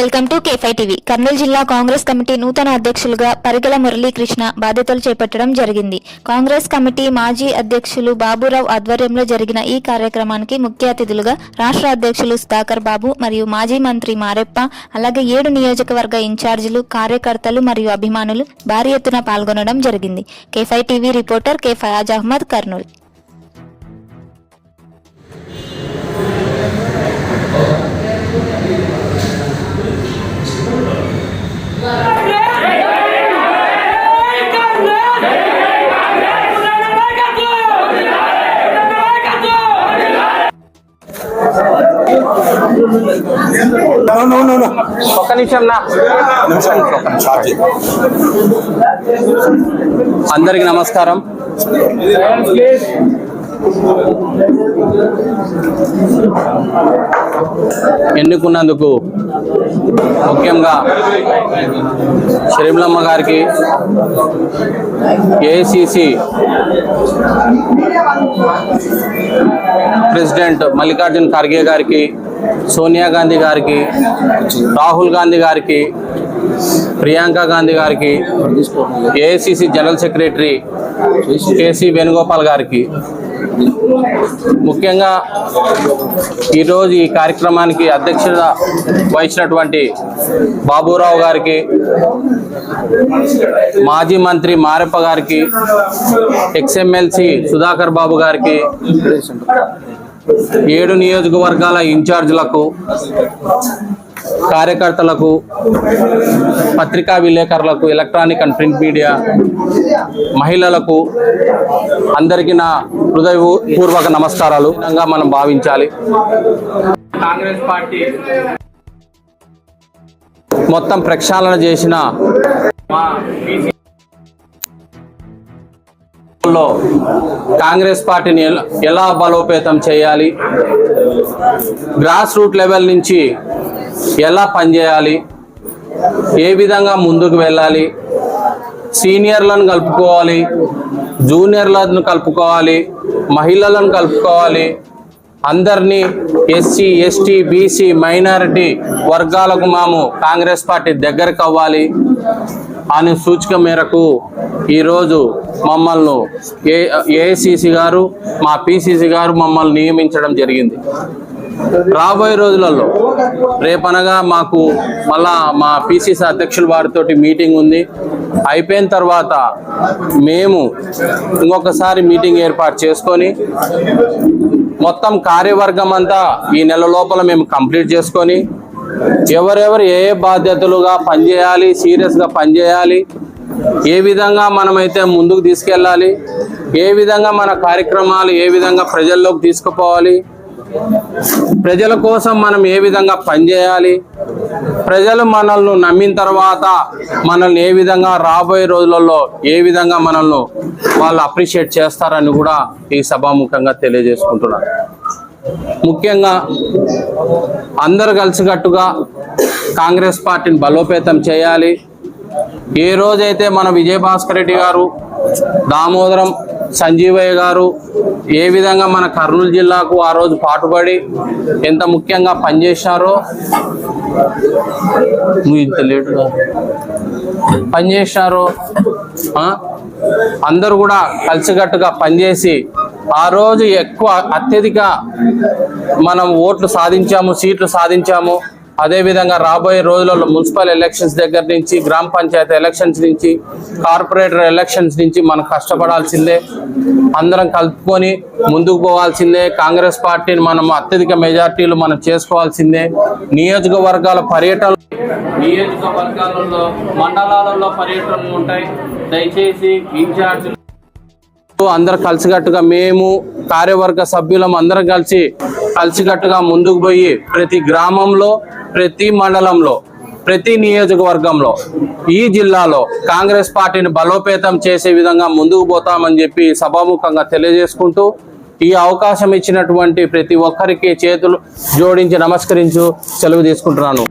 Welcome to కేఫై TV Kurnool జిల్లా Congress committee నూతన అధ్యక్షులుగా పరిగెల మురళీకృష్ణ బాధ్యతలు చేపట్టడం జరిగింది. కాంగ్రెస్ కమిటీ మాజీ అధ్యక్షులు బాబురావు ఆధ్వర్యంలో జరిగిన ఈ కార్యక్రమానికి ముఖ్య అతిథులుగా రాష్ట్ర అధ్యక్షులు సుధాకర్ బాబు మరియు మాజీ మంత్రి మారెప్ప అలాగే ఏడు నియోజకవర్గ ఇన్ఛార్జీలు కార్యకర్తలు మరియు అభిమానులు భారీ ఎత్తున పాల్గొనడం జరిగింది. కేఫై టీవీ రిపోర్టర్ కేఫయాజ్ అహ్మద్ కర్నూలు. ఒక్క నిమిషం నా. నిమిషం ఒక నిమిషం. చేయి. అందరికి నమస్కారం. ఎన్నుకున్నందుకు ముఖ్యంగా షరీంలమ్మ గారికి ఏఐసిసి ప్రెసిడెంట్ మల్లికార్జున్ ఖర్గే గారికి సోనియా గాంధీ గారికి రాహుల్ గాంధీ గారికి ప్రియాంక గాంధీ గారికి ఏఐసిసి జనరల్ సెక్రటరీ కేసి వేణుగోపాల్ గారికి. ముఖ్యంగా ఈరోజు ఈ కార్యక్రమానికి అధ్యక్షత వహించినటువంటి బాబురావు గారికి మాజీ మంత్రి మారెప్ప గారికి ఎక్స్ఎమ్మెల్సీ సుధాకర్ బాబు గారికి ఏడు నియోజకవర్గాల ఇన్ఛార్జీలకు కార్యకర్తలకు పత్రికా విలేకరులకు ఎలక్ట్రానిక్ అండ్ ప్రింట్ మీడియా మహిళలకు అందరికీ నా హృదయపూర్వక నమస్కారాలు. మనం భావించాలి. కాంగ్రెస్ పార్టీ మొత్తం ప్రక్షాళన చేసిన లో కాంగ్రెస్ పార్టీని ఎలా- బలోపేతం చేయాలి? గ్రాస్ రూట్ లెవెల్ నుంచి ఎలా పనిచేయాలి? ఏ విధంగా ముందుకు వెళ్ళాలి? సీనియర్లను కలుపుకోవాలి జూనియర్లను కలుపుకోవాలి మహిళలను కలుపుకోవాలి. అందరినీ ఎస్సీ ఎస్టీ బీసీ మైనారిటీ వర్గాలకు మాము కాంగ్రెస్ పార్టీ దగ్గరకు అవ్వాలి. అనే సూచిక మేరకు ఈరోజు మమ్మల్ని ఏ ఏఐసిసి గారు మా పిసిసి గారు మమ్మల్ని నియమించడం జరిగింది. రాబోయే రోజులలో రేపనగా మాకు మళ్ళా మా పిసిసి అధ్యక్షుల వారితో మీటింగ్ ఉంది. అయిపోయిన తర్వాత మేము ఇంకొకసారి మీటింగ్ ఏర్పాటు చేసుకొని మొత్తం కార్యవర్గం అంతా ఈ నెల లోపల మేము కంప్లీట్ చేసుకొని ఎవరెవరు ఏ ఏ బాధ్యతలుగా పనిచేయాలి సీరియస్గా పనిచేయాలి ఏ విధంగా మనమైతే ముందుకు తీసుకెళ్ళాలి ఏ విధంగా మన కార్యక్రమాలు ఏ విధంగా ప్రజల్లోకి తీసుకుపోవాలి ప్రజల కోసం మనం ఏ విధంగా పనిచేయాలి ప్రజలు మనల్ని నమ్మిన తర్వాత మనల్ని ఏ విధంగా రాబోయే రోజులలో ఏ విధంగా మనల్ని వాళ్ళు అప్రిషియేట్ చేస్తారని కూడా ఈ సభాముఖంగా తెలియజేసుకుంటున్నారు ముఖ్యంగా అందరు కలిసికట్టుగా కాంగ్రెస్ పార్టీని బలోపేతం చేయాలి ఏ రోజైతే మన విజయభాస్కర్ రెడ్డి గారు దామోదరం సంజీవయ్య గారు ఏ విధంగా మన కర్నూలు జిల్లాకు ఆ రోజు పాటుపడి ఎంత ముఖ్యంగా పనిచేశారో ఇంత లేటుగా పనిచేశారో ఆ? అందరూ కూడా కలిసికట్టుగా పనిచేసి ఆ రోజు ఎక్కువ అత్యధిక మనం ఓట్లు సాధించాము సీట్లు సాధించాము. అదేవిధంగా రాబోయే రోజులలో మున్సిపల్ ఎలక్షన్స్ దగ్గర నుంచి గ్రామ పంచాయతీ ఎలక్షన్స్ నుంచి కార్పొరేటర్ ఎలక్షన్స్ నుంచి మనం కష్టపడాల్సిందే. అందరం కలుపుకొని ముందుకు పోవాల్సిందే. కాంగ్రెస్ పార్టీని మనం అత్యధిక మెజార్టీలు మనం చేసుకోవాల్సిందే. నియోజకవర్గాల పర్యటన నియోజకవర్గాలలో మండలాలలో పర్యటనలు ఉంటాయి. దయచేసి ఇన్ఛార్జ్ అందరు కలిసికట్టుగా మేము కార్యవర్గ సభ్యులం అందరం కలిసి కలిసికట్టుగా ముందుకు పోయి ప్రతి గ్రామంలో ప్రతి మండలంలో ప్రతి నియోజకవర్గంలో ఈ జిల్లాలో కాంగ్రెస్ పార్టీని బలోపేతం చేసే విధంగా ముందుకు పోతామని చెప్పి సభాముఖంగా తెలియజేసుకుంటూ ఈ అవకాశం ఇచ్చినటువంటి ప్రతి ఒక్కరికి చేతులు జోడించి నమస్కరించు సెలవు తీసుకుంటున్నాను.